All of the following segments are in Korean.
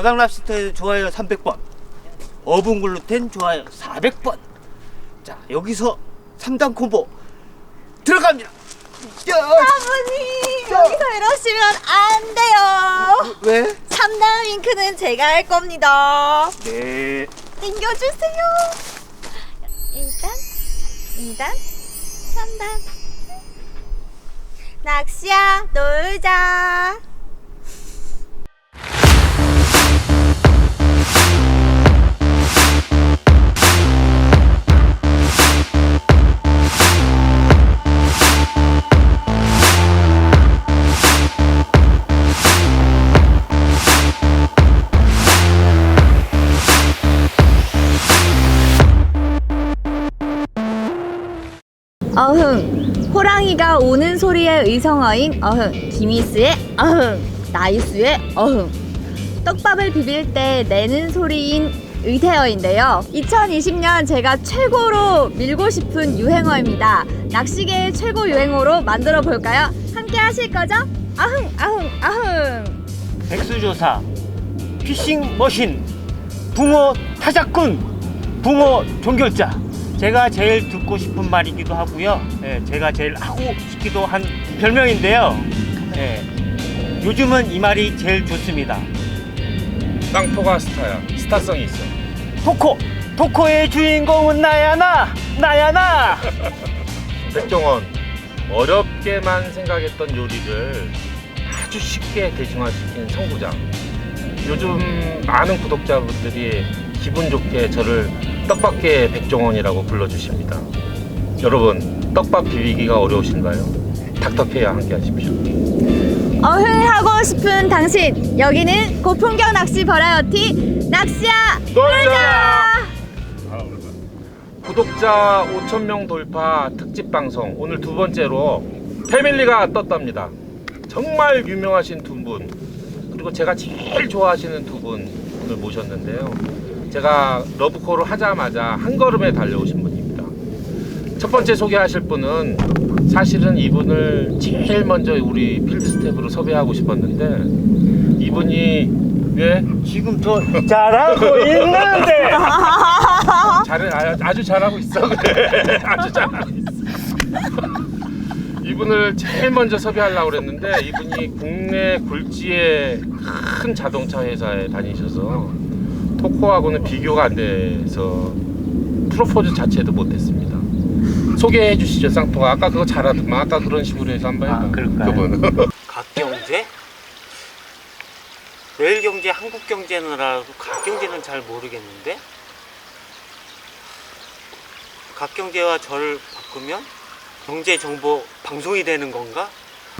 고당 랍스터 좋아요 300번. 어분 글루텐 좋아요 400번. 자, 여기서 3단 콤보 들어갑니다. 야, 아버님 여기서 이러시면 안 돼요. 왜? 3단 윙크는 제가 할 겁니다. 네. 땡겨주세요. 1단, 2단, 3단. 낚시야 놀자. 우는 소리의 의성어인 어흥 김이스의 어흥 나이스의 어흥 떡밥을 비빌 때 내는 소리인 의태어인데요 2020년 제가 최고로 밀고 싶은 유행어입니다 낚시계의 최고 유행어로 만들어 볼까요? 함께 하실 거죠? 아흥 아흥 아흥 백수조사, 피싱 머신, 붕어 타작꾼, 붕어 종결자. 제가 제일 듣고 싶은 말이기도 하고요. 예, 제가 제일 하고 싶기도 한 별명인데요. 예, 요즘은 이 말이 제일 좋습니다. 깡포가 스타야. 스타성이 있어. 토코, 토코의 주인공은 나야 나, 나야 나. 백종원 어렵게만 생각했던 요리를 아주 쉽게 대중화시킨 성부장. 요즘 많은 구독자분들이 기분 좋게 저를 떡밥계 백종원이라고 불러주십니다. 여러분 떡밥 비비기가 어려우신가요? 닥터케이와 함께 하십시오. 어흥 하고 싶은 당신 여기는 고품격 낚시 버라이어티 낚시야 놀자! 구독자 5,000명 돌파 특집 방송 오늘 두 번째로 패밀리가 떴답니다. 정말 유명하신 두 분, 그리고 제가 제일 좋아하시는 두 분을 모셨는데요. 제가 러브콜을 하자마자 한 걸음에 달려오신 분입니다. 첫 번째 소개하실 분은 사실은 이분을 제일 먼저 우리 필드 스텝으로 섭외하고 싶었는데 이분이 왜 지금 저 잘하고 있는데. 잘해 아, 아주 잘하고 있어 그래 아주 잘하고 있어 이분을 제일 먼저 섭외하려고 그랬는데 이분이 국내 굴지의 큰 자동차 회사에 다니셔서 토코하고는 비교가 안 돼서 프로포즈 자체도 못했습니다. 소개해 주시죠 쌍토가. 아까 그거 잘하더만 아까 그런 식으로 해서 한번 해봐. 아, 그럴까요? 그분 각경제? 매일경제, 한국 경제는 알아도 각경제는 잘 모르겠는데? 각경제와 저를 바꾸면 경제 정보 방송이 되는 건가?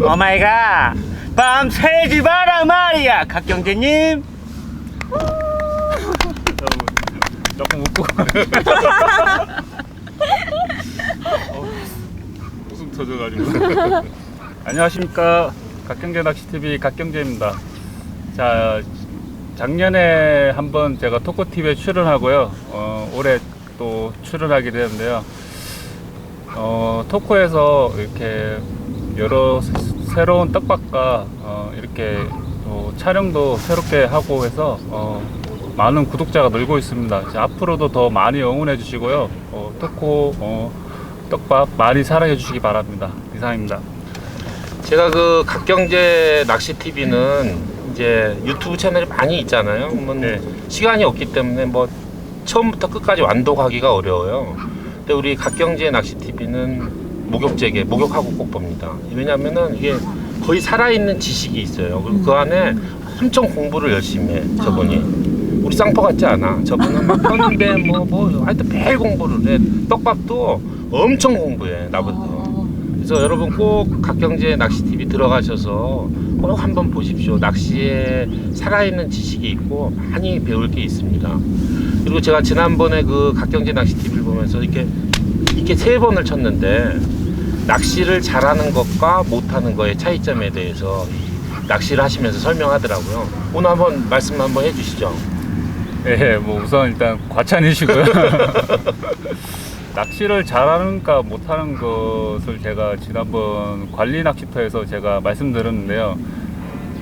오마이갓! 밤새지 마라 말이야 각경제님 조금 웃고 웃음 터져가지고. 안녕하십니까. 각경제 낚시TV 각경제입니다. 자 작년에 한번 제가 토코TV에 출연하고요. 어, 올해 또 출연하게 되는데요. 어, 토코에서 이렇게 여러 새- 새로운 떡밥과 어, 이렇게 또 촬영도 새롭게 하고 해서 어, 많은 구독자가 늘고 있습니다 앞으로도 더 많이 응원해 주시고요 어, 토코 어, 떡밥 많이 사랑해 주시기 바랍니다 이상입니다 제가 그 각경제 낚시 TV는 이제 유튜브 채널이 많이 있잖아요. 뭐 네. 시간이 없기 때문에 뭐 처음부터 끝까지 완독하기가 어려워요. 근데 우리 각경제 낚시 TV는 목욕제게 목욕하고 꼭 봅니다. 왜냐면은 이게 거의 살아있는 지식이 있어요. 그리고 그 안에 엄청 공부를 열심히 해 저분이. 우리 쌍포 같지 않아. 저분은 막 떠는데 뭐, 뭐, 하여튼 매일 공부를 해. 떡밥도 엄청 공부해, 나보다. 그래서 여러분 꼭 각경제 낚시 TV 들어가셔서 꼭 한번 보십시오. 낚시에 살아있는 지식이 있고 많이 배울 게 있습니다. 그리고 제가 지난번에 그 각경제 낚시 TV를 보면서 이렇게 이렇게 세 번을 쳤는데 낚시를 잘하는 것과 못하는 거의 차이점에 대해서 낚시를 하시면서 설명하더라고요. 오늘 한번 말씀 한번 해주시죠. 예, 뭐 우선 일단 과찬이시고요. 낚시를 잘하는가 못하는 것을 제가 지난번 관리 낚시터에서 제가 말씀드렸는데요.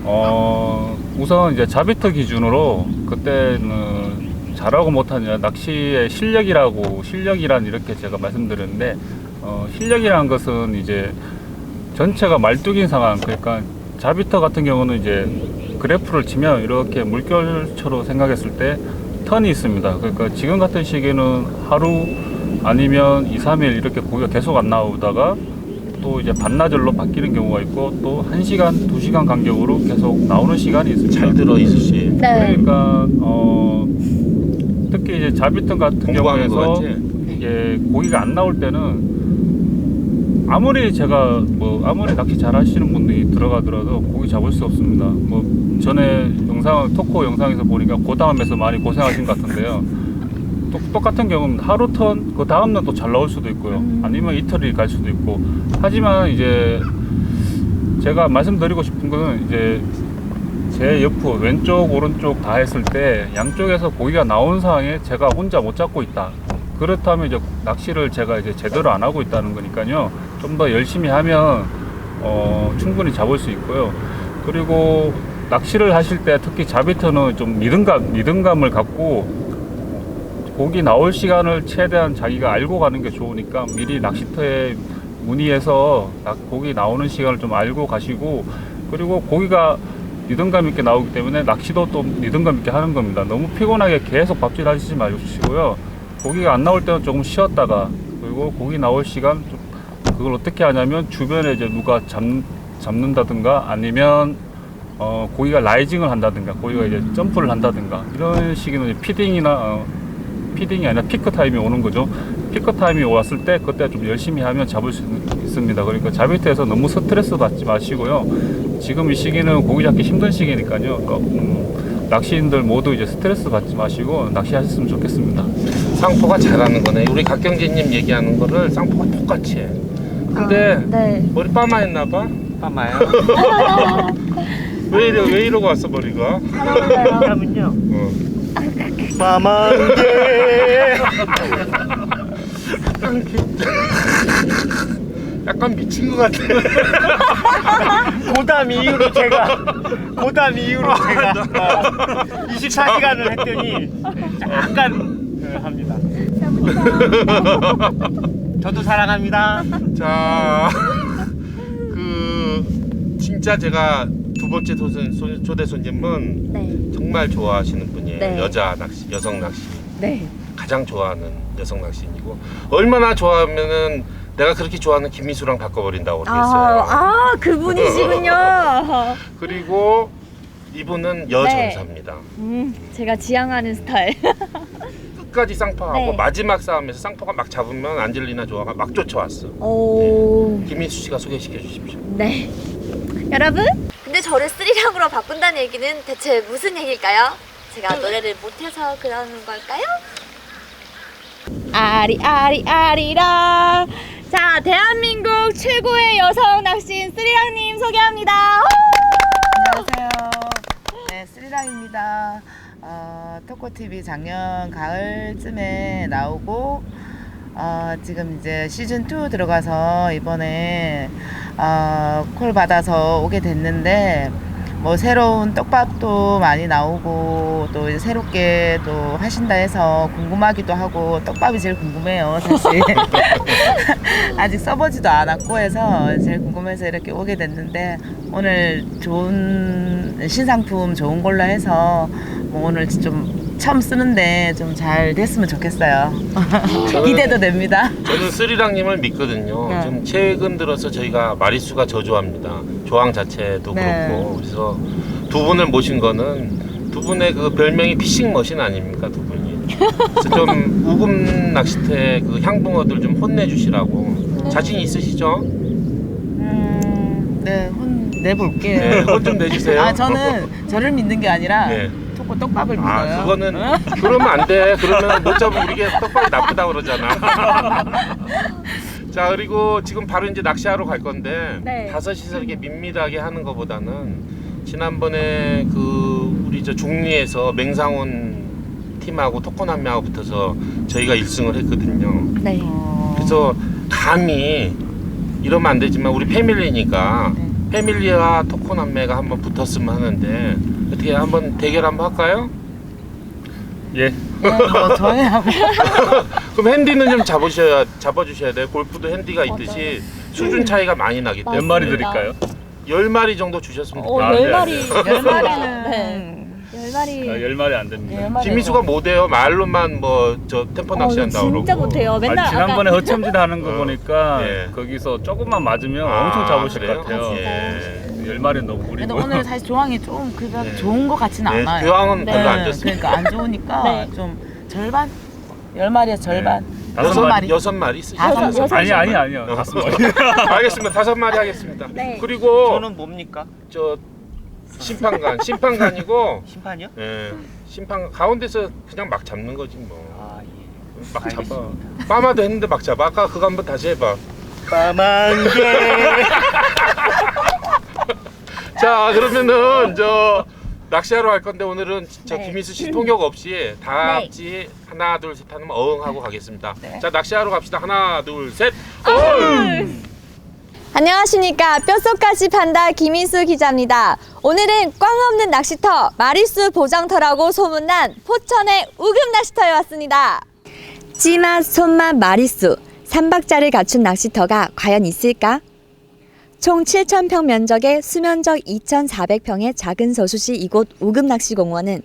어, 우선 이제 자비터 기준으로 그때는 잘하고 못하냐 낚시의 실력이라고 실력이란 이렇게 제가 말씀드렸는데 어, 실력이라는 것은 이제 전체가 말뚝인 상황 그러니까 자비터 같은 경우는 이제 그래프를 치면 이렇게 물결처럼 생각했을 때 턴이 있습니다. 그러니까 지금 같은 시기에는 하루 아니면 2, 3일 이렇게 고기가 계속 안 나오다가 또 이제 반나절로 바뀌는 경우가 있고 또 1시간, 2시간 간격으로 계속 나오는 시간이 있습니다. 잘 들어 씨. 네. 그러니까 어 특히 이제 자비턴 같은 경우에서? 이게 고기가 안 나올 때는 아무리 제가 뭐 아무리 낚시 잘 하시는 분들이 들어가더라도 고기 잡을 수 없습니다. 뭐 전에 영상 토코 영상에서 보니까 고다음에서 많이 고생하신 것 같은데요. 또, 똑같은 경우는 하루 턴, 그 다음날 또 잘 나올 수도 있고요. 아니면 이틀이 갈 수도 있고. 하지만 이제 제가 말씀드리고 싶은 거는 이제 제 옆으로 왼쪽 오른쪽 다 했을 때 양쪽에서 고기가 나온 상황에 제가 혼자 못 잡고 있다. 그렇다면 이제 낚시를 제가 이제 제대로 안 하고 있다는 거니까요. 좀 더 열심히 하면 어, 충분히 잡을 수 있고요. 그리고 낚시를 하실 때 특히 자비터는 좀 리듬감, 리듬감을 갖고 고기 나올 시간을 최대한 자기가 알고 가는 게 좋으니까 미리 낚시터에 문의해서 낙- 고기 나오는 시간을 좀 알고 가시고 그리고 고기가 리듬감 있게 나오기 때문에 낚시도 또 리듬감 있게 하는 겁니다. 너무 피곤하게 계속 밥질 하시지 마시고요. 고기가 안 나올 때는 조금 쉬었다가 그리고 고기 나올 시간 좀 그걸 어떻게 하냐면 주변에 이제 누가 잡, 잡는다든가 아니면 어, 고기가 라이징을 한다든가 고기가 이제 점프를 한다든가 이런 식의 피딩이나 어, 피딩이 아니라 피크 타임이 오는 거죠. 피크 타임이 왔을 때 그때 좀 열심히 하면 잡을 수 있습니다. 그러니까 자비트에서 너무 스트레스 받지 마시고요. 지금 이 시기는 고기 잡기 힘든 시기니까요. 그러니까, 음, 낚시인들 모두 이제 스트레스 받지 마시고 낚시하셨으면 좋겠습니다. 쌍포가 잘하는 거네. 우리 각경재님 얘기하는 거를 쌍포가 똑같이 해. 근데 네. 머리 빠마했나 봐. 빠마요. 왜 이러 왜 이러고 왔어 머리가? 그러면요. 어. 빠만게. 약간 미친 것 같아. 고담 이후로 제가 고담 이후로 제가 24시간을 했더니 약간 어, 합니다. 저도 사랑합니다. 자, 그 진짜 제가 두 번째 도전, 소- 초대 손님은 네. 정말 좋아하시는 분이에요. 네. 여자 낚시, 여성 낚시 네. 가장 좋아하는 여성 낚시인이고 얼마나 좋아하면은 내가 그렇게 좋아하는 김미수랑 바꿔버린다고 그랬어요. 아, 아, 그분이시군요. 그리고 이분은 여전사입니다. 음, 제가 지향하는 스타일. 끝까지 쌍포하고 네. 마지막 싸움에서 쌍포가 막 잡으면 안젤리나 조아가 막 쫓아왔어. 오. 김민수 씨가 소개시켜 주십시오. 네. 여러분? 근데 저를 스리랑으로 바꾼다는 얘기는 대체 무슨 얘기일까요? 제가 노래를 못해서 그러는 걸까요? 아리 아리 아리랑 자 대한민국 최고의 여성 낚시인 스리랑님 소개합니다 안녕하세요. 네, 스리랑입니다. 어, 토코TV 작년 가을쯤에 나오고, 어, 지금 이제 시즌2 들어가서 이번에, 어, 콜 받아서 오게 됐는데, 뭐 새로운 떡밥도 많이 나오고 또 이제 새롭게 또 하신다 해서 궁금하기도 하고 떡밥이 제일 궁금해요 사실. 아직 써보지도 않았고 해서 제일 궁금해서 이렇게 오게 됐는데 오늘 좋은 신상품 좋은 걸로 해서 뭐 오늘 좀 처음 쓰는데 좀 잘 됐으면 좋겠어요 기대도 됩니다 저는 스리랑님을 믿거든요. 네. 좀 최근 들어서 저희가 마리수가 저조합니다. 조항 자체도 네. 그렇고 그래서 두 분을 모신 거는 두 분의 그 별명이 피싱 머신 아닙니까 두 분이. 그래서 좀 우금 낚시대 그 향붕어들 좀 혼내주시라고 자신 있으시죠? 음, 네, 혼 내볼게요 네, 혼좀 내주세요. 아 저는 저를 믿는 게 아니라 네. 토코 떡밥을 믿어요. 아 그거는 그러면 안 돼. 그러면 못 잡으면 우리가 떡밥이 나쁘다 그러잖아. 자 그리고 지금 바로 이제 낚시하러 갈 건데 네. 다섯이서 이렇게 밋밋하게 하는 것보다는 지난번에 그 우리 저 중리에서 맹상훈 팀하고 토코남매하고 붙어서 저희가 1승을 했거든요. 네 어, 그래서 감히 이러면 안 되지만 우리 패밀리니까 네. 패밀리와 토코 남매가 한번 붙었으면 하는데 어떻게 한번 대결 한번 할까요? 예. 네, 뭐 저희하고 그럼 핸디는 좀 잡으셔야 잡아주셔야 돼요. 골프도 핸디가 있듯이 수준 차이가 많이 나기 몇 때문에 마리 드릴까요? 열 마리 정도 주셨으면 오, 좋겠어요. 아, 열 네, 마리. 네. 열 마리는 네. 열 마리. 아, 열 마리 안 됩니다. 열 마리 김미수가 못해요. 말로만 뭐 저 템포 낚시한다 그러고. 어, 진짜 못해요. 맨날 아, 지난번에 아까 허첨질 하는 거 어. 보니까 예. 거기서 조금만 맞으면 아, 엄청 잡으실 그래요? 것 같아요. 예. 열 마리 너무 그래도 무리고. 오늘 사실 조항이 좀 그닥 네. 좋은 것 같지는 네, 않아요. 교황은 네. 별로 안 좋습니다. 그러니까 안 좋으니까 네. 좀 절반 열 마리에서 절반 다섯 여섯 마리. 마리 여섯 마리 쓰시죠. 여섯 아니. 아니 아니요. 다섯 마리. 알겠습니다. 다섯 마리 하겠습니다. 네. 그리고 저는 뭡니까? 저 심판관 심판관이고 심판이요? 예, 심판 가운데서 그냥 막 잡는 거지 뭐. 아 예. 막 잡아. 알겠습니다. 빠마도 했는데 막 잡아. 아까 그거 한번 다시 해봐. 까만 게. 자 그러면은 저 낚시하러 갈 건데 오늘은 저 네. 김희수 씨 통역 없이 다 네. 같이 하나 둘 셋 하면 어흥 하고 가겠습니다. 네. 자 낚시하러 갑시다. 하나 둘 셋. 어흥. 안녕하십니까 뼛속까지 판다 김인수 기자입니다. 오늘은 꽝 없는 낚시터 마리수 보장터라고 소문난 포천의 우금 낚시터에 왔습니다. 찌맛, 손맛, 마리수, 삼박자를 갖춘 낚시터가 과연 있을까? 총 7,000평 면적의 수면적 2,400평의 작은 저수지 이곳 우금 낚시공원은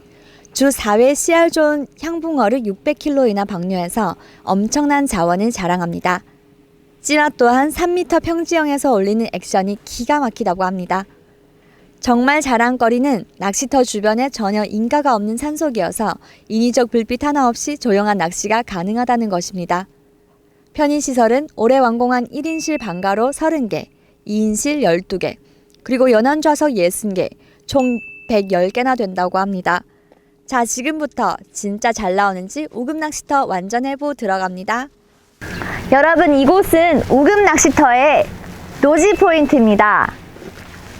주 4회 씨알 좋은 향붕어를 600kg이나 방류해서 엄청난 자원을 자랑합니다. 찌맛 또한 3m 평지형에서 올리는 액션이 기가 막히다고 합니다. 정말 자랑거리는 낚시터 주변에 전혀 인가가 없는 산속이어서 인위적 불빛 하나 없이 조용한 낚시가 가능하다는 것입니다. 편의시설은 올해 완공한 1인실 방가로 30개, 2인실 12개, 그리고 연안좌석 60개, 총 110개나 된다고 합니다. 자, 지금부터 진짜 잘 나오는지 우금 낚시터 완전 해보 들어갑니다. 여러분 이곳은 우금 낚시터의 노지 포인트입니다.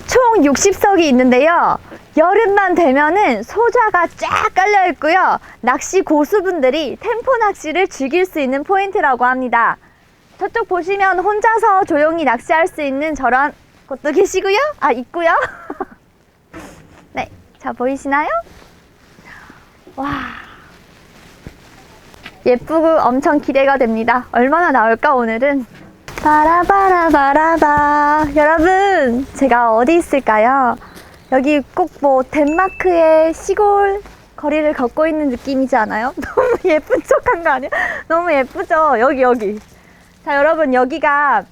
총 60석이 있는데요. 여름만 되면은 소자가 쫙 깔려 있고요. 낚시 고수분들이 템포 낚시를 즐길 수 있는 포인트라고 합니다. 저쪽 보시면 혼자서 조용히 낚시할 수 있는 저런 곳도 계시고요. 아, 있고요. 네. 자, 보이시나요? 와. 예쁘고 엄청 기대가 됩니다. 얼마나 나올까 오늘은? 바라바라바라바 여러분 제가 어디 있을까요? 여기 꼭 뭐 덴마크의 시골 거리를 걷고 있는 느낌이지 않아요? 너무 예쁜 척한 거 아니야? 너무 예쁘죠? 여기 여기 자 여러분 여기가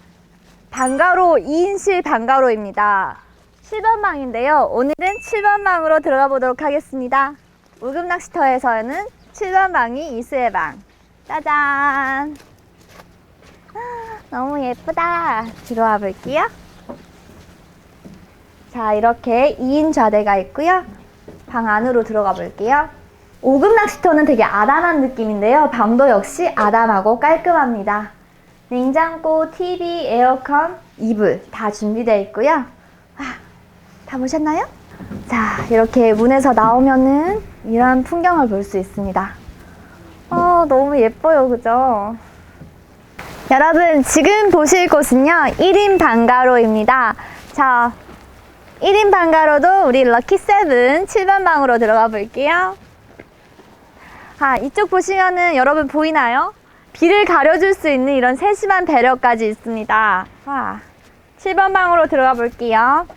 방가로 2인실 방가로입니다 7번 방인데요 오늘은 7번 방으로 들어가 보도록 하겠습니다 우금 낚시터에서는 7번 방이 이수의 방 짜잔 너무 예쁘다. 들어와 볼게요. 자, 이렇게 2인 좌대가 있고요. 방 안으로 들어가 볼게요. 오금 낚시터는 되게 아담한 느낌인데요. 방도 역시 아담하고 깔끔합니다. 냉장고, TV, 에어컨, 이불 다 준비되어 있고요. 와, 다 보셨나요? 자, 이렇게 문에서 나오면은 이런 풍경을 볼 수 있습니다. 어, 너무 예뻐요. 그죠? 여러분 지금 보실 곳은요 1인 방가로입니다 자 1인 방가로도 우리 럭키 세븐 7번 방으로 들어가 볼게요 아 이쪽 보시면은 여러분 보이나요? 비를 가려줄 수 있는 이런 세심한 배려까지 있습니다. 와 7번 방으로 들어가 볼게요.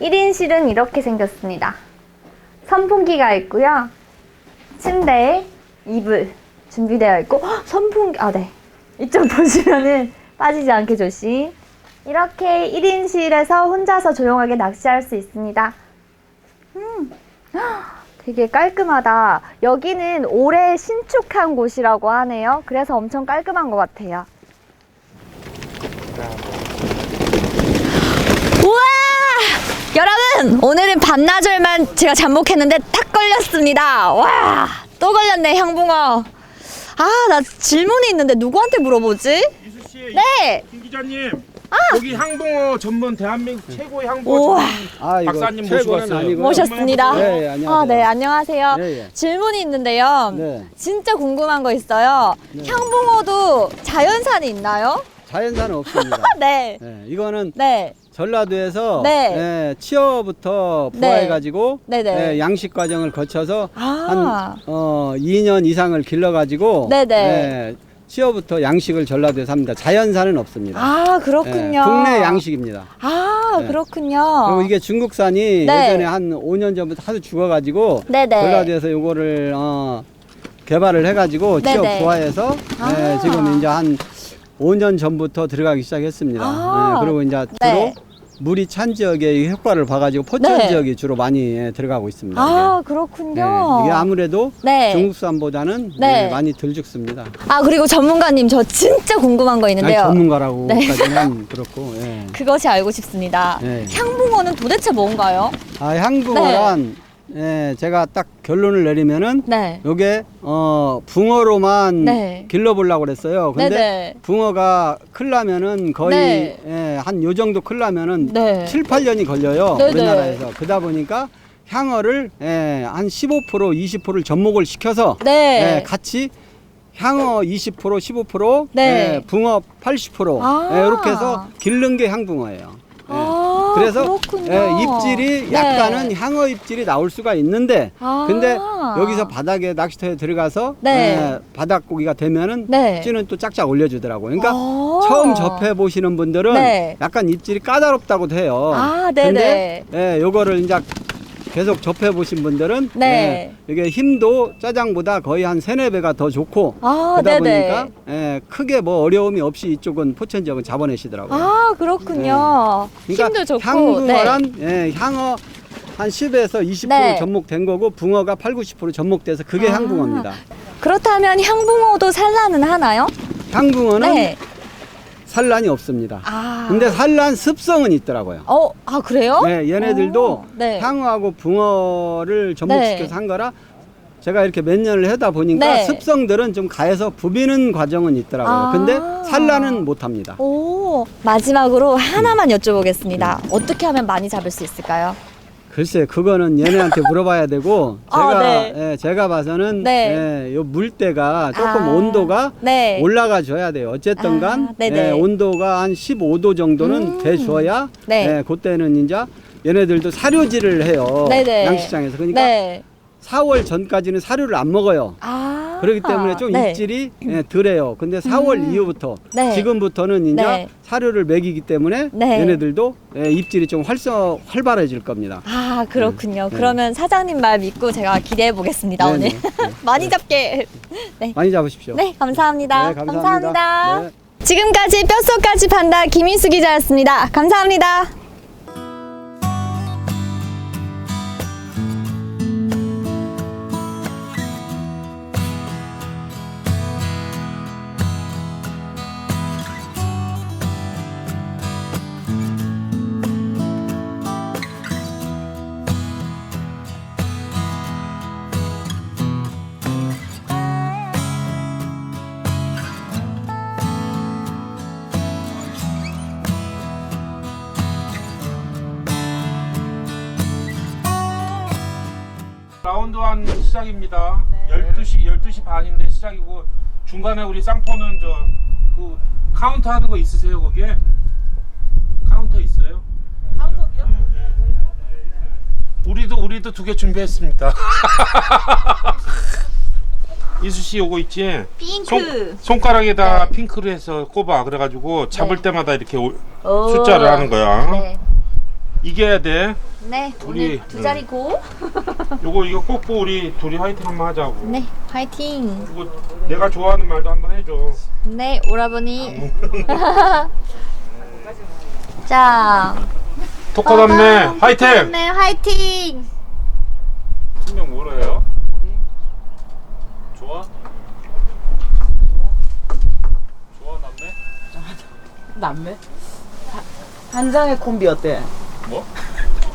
1인실은 이렇게 생겼습니다. 선풍기가 있고요. 침대, 이불 준비되어 있고 헉, 선풍기 아 네. 이쪽 보시면은 빠지지 않게 조심. 이렇게 1인실에서 혼자서 조용하게 낚시할 수 있습니다. 음 헉, 되게 깔끔하다. 여기는 올해 신축한 곳이라고 하네요. 그래서 엄청 깔끔한 것 같아요. 우와! 여러분 오늘은 반나절만 제가 잠복했는데 딱 걸렸습니다. 와! 또 걸렸네 향붕어. 아, 나 질문이 있는데 누구한테 물어보지? 이수 씨, 네. 김 기자님. 여기 향붕어 전문 대한민국 최고의 향붕어 우와. 전문 아, 이거 박사님 모시고 최고는 왔어요. 아니고요. 모셨습니다. 네, 예, 안녕하세요. 아, 네, 안녕하세요. 예, 예. 질문이 있는데요. 네. 진짜 궁금한 거 있어요. 네. 향붕어도 자연산이 있나요? 자연산은 없습니다. 네. 예, 이거는 네. 전라도에서 네. 예, 치어부터 네. 부화해가지고 네네. 예, 양식 과정을 거쳐서 아. 한 어, 2년 이상을 길러가지고 네네. 예, 치어부터 양식을 전라도에서 합니다. 자연산은 없습니다. 아, 예, 그렇군요. 국내 양식입니다. 아, 네. 그렇군요. 그리고 이게 중국산이 네. 예전에 한 5년 전부터 하도 죽어가지고 네네. 전라도에서 요거를 어, 개발을 해가지고 치어 네네. 부화해서 아. 예, 지금 이제 한 5년 전부터 들어가기 시작했습니다. 아. 예, 그리고 이제 주로 네. 물이 찬 지역에 이 효과를 봐가지고 포천 네. 지역이 주로 많이 예, 들어가고 있습니다. 아. 그렇군요. 네, 이게 아무래도 네. 중국산보다는 네. 예, 많이 덜 죽습니다. 아, 그리고 전문가님, 저 진짜 궁금한 거 아니, 있는데요. 네. 전문가라고까지는 그렇고. 예. 그것이 알고 싶습니다. 네. 향붕어는 도대체 뭔가요? 아, 향붕어란 예, 제가 딱 결론을 내리면은 네. 요게 어 붕어로만 네. 길러보려고 그랬어요. 근데 네네. 붕어가 클라면은 거의 네. 예, 한 요 정도 클라면은 네. 7, 8년이 걸려요. 네네. 우리나라에서. 그러다 보니까 향어를 예, 한 15% 20%를 접목을 시켜서 네. 예, 같이 향어 20% 15% 네. 예, 붕어 80% 아. 예, 이렇게 해서 기른 게 향붕어예요. 그래서 그렇군요. 예, 입질이 네. 약간은 향어 입질이 나올 수가 있는데 아. 근데 여기서 바닥에 낚시터에 들어가서 네. 예, 바닥 고기가 되면은 네. 찌는 또 짝짝 올려주더라고요. 그러니까 아. 처음 접해 보시는 분들은 네. 약간 입질이 까다롭다고도 해요. 아, 네네. 근데 예, 요거를 이제 계속 접해 보신 분들은 네. 예, 이게 힘도 짜장보다 거의 한 세네 배가 더 좋고 아, 그러다 네네. 보니까 예, 크게 뭐 어려움이 없이 이쪽은 포천 지역은 잡아내시더라고요. 아, 그렇군요. 그러니까 힘도 좋고. 향붕어란 예, 향어 한 10에서 20% 네. 접목된 거고 붕어가 8, 90% 접목돼서 그게 아. 향붕어입니다. 그렇다면 향붕어도 산란은 하나요? 향붕어는 네. 산란이 없습니다. 아. 근데 산란 습성은 있더라고요. 어, 아, 그래요? 네, 얘네들도 어, 네. 향어하고 붕어를 접목시켜서 네. 한 거라 제가 이렇게 몇 년을 하다 보니까 네. 습성들은 좀 가해서 부비는 과정은 있더라고요. 아. 근데 산란은 못 합니다. 오, 마지막으로 하나만 여쭤보겠습니다. 어떻게 하면 많이 잡을 수 있을까요? 글쎄, 그거는 얘네한테 물어봐야 되고 아, 제가 네. 예, 제가 봐서는 네. 예, 요 물때가 조금 아, 온도가 네. 올라가 줘야 돼요. 어쨌든 아, 간 네네. 예, 온도가 한 15도 정도는 음. 돼 줘야 네. 예, 그때는 이제 얘네들도 사료질을 해요. 네네. 양식장에서. 그러니까 네. 4월 전까지는 사료를 안 먹어요. 아. 그렇기 때문에 좀 네. 입질이 예, 덜해요. 근데 4월 음. 이후부터 네. 지금부터는 이제 네. 사료를 먹이기 때문에 네. 얘네들도 예, 입질이 좀 활성 활발해질 겁니다. 아, 그렇군요. 네. 그러면 사장님 말 믿고 제가 기대해 보겠습니다, 네, 오늘. 네, 네. 많이 잡게. 많이 잡으십시오. 네, 감사합니다. 네, 감사합니다. 네. 지금까지 뼛속까지 판다 김인수 기자였습니다. 감사합니다. 한 시작입니다. 12시 12시 반인데 시작이고 중간에 우리 쌍포는 저 그 카운터 하는 거 있으세요 거기에? 카운터 있어요? 카운터기요? 우리도 우리도 두 개 준비했습니다. 이수 씨 요거 있지? 핑크. 손, 가락에다 핑크를 해서 꼽아 그래가지고 잡을 네. 때마다 이렇게 올- 오. 숫자를 하는 거야. 네. 이겨야 돼. 네, 우리, 오늘 두 자리 고. 요거 이거 꼽고 우리 둘이 화이팅 한번 하자고. 네, 화이팅. 그리고 내가 좋아하는 말도 한번 해줘. 네, 오라버니. 자, 토커담네 화이팅! 네, 화이팅. 팀명 뭐로 해요? 좋아? 좋아 남매? 남매? 환장의 콤비 어때?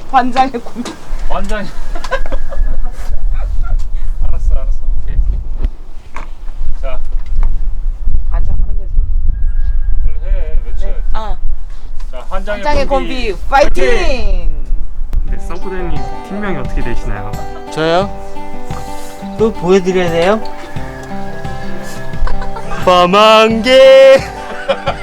뭐? 환장의 콤비. 완전히 알았어 알았어 오케이 자 환장하는 거지. 빨리 해 외쳐 아, 자 환장의, 환장의 콤비. 콤비 파이팅! 네, 서브대님 팀명이 어떻게 되시나요? 저요? 또 보여드려야 돼요? 파만개